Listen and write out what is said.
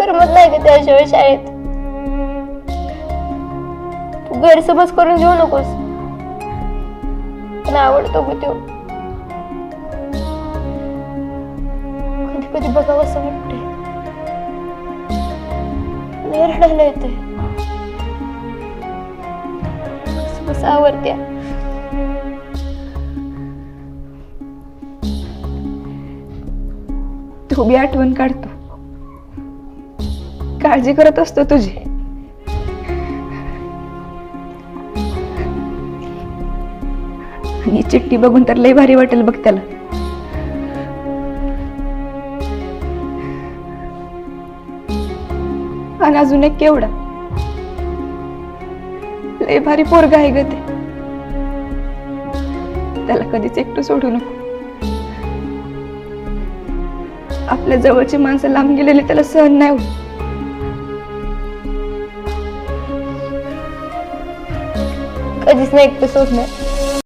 करमत नाही ग त्याशिवाय शाळेत? तू गैरसमज करून घेऊ नकोस. पण आवडतो ग तो. कधी कधी बघावं असं वाटते रडायला येते कसं आवडत्या तो बी आठवण काढतो. काळजी करत असतो तुझी. आणि चिठ्ठी बघून तर लय भारी वाटेल बघ त्याला. आणि अजून एक केवढा. लय भारी पोरगा आहे ग ते. त्याला कधीच एकटू सोडू नको. आपल्या जवळची माणसं लांब गेलेली त्याला सहन नाही होत. कधीच नाही एकटं सोडणार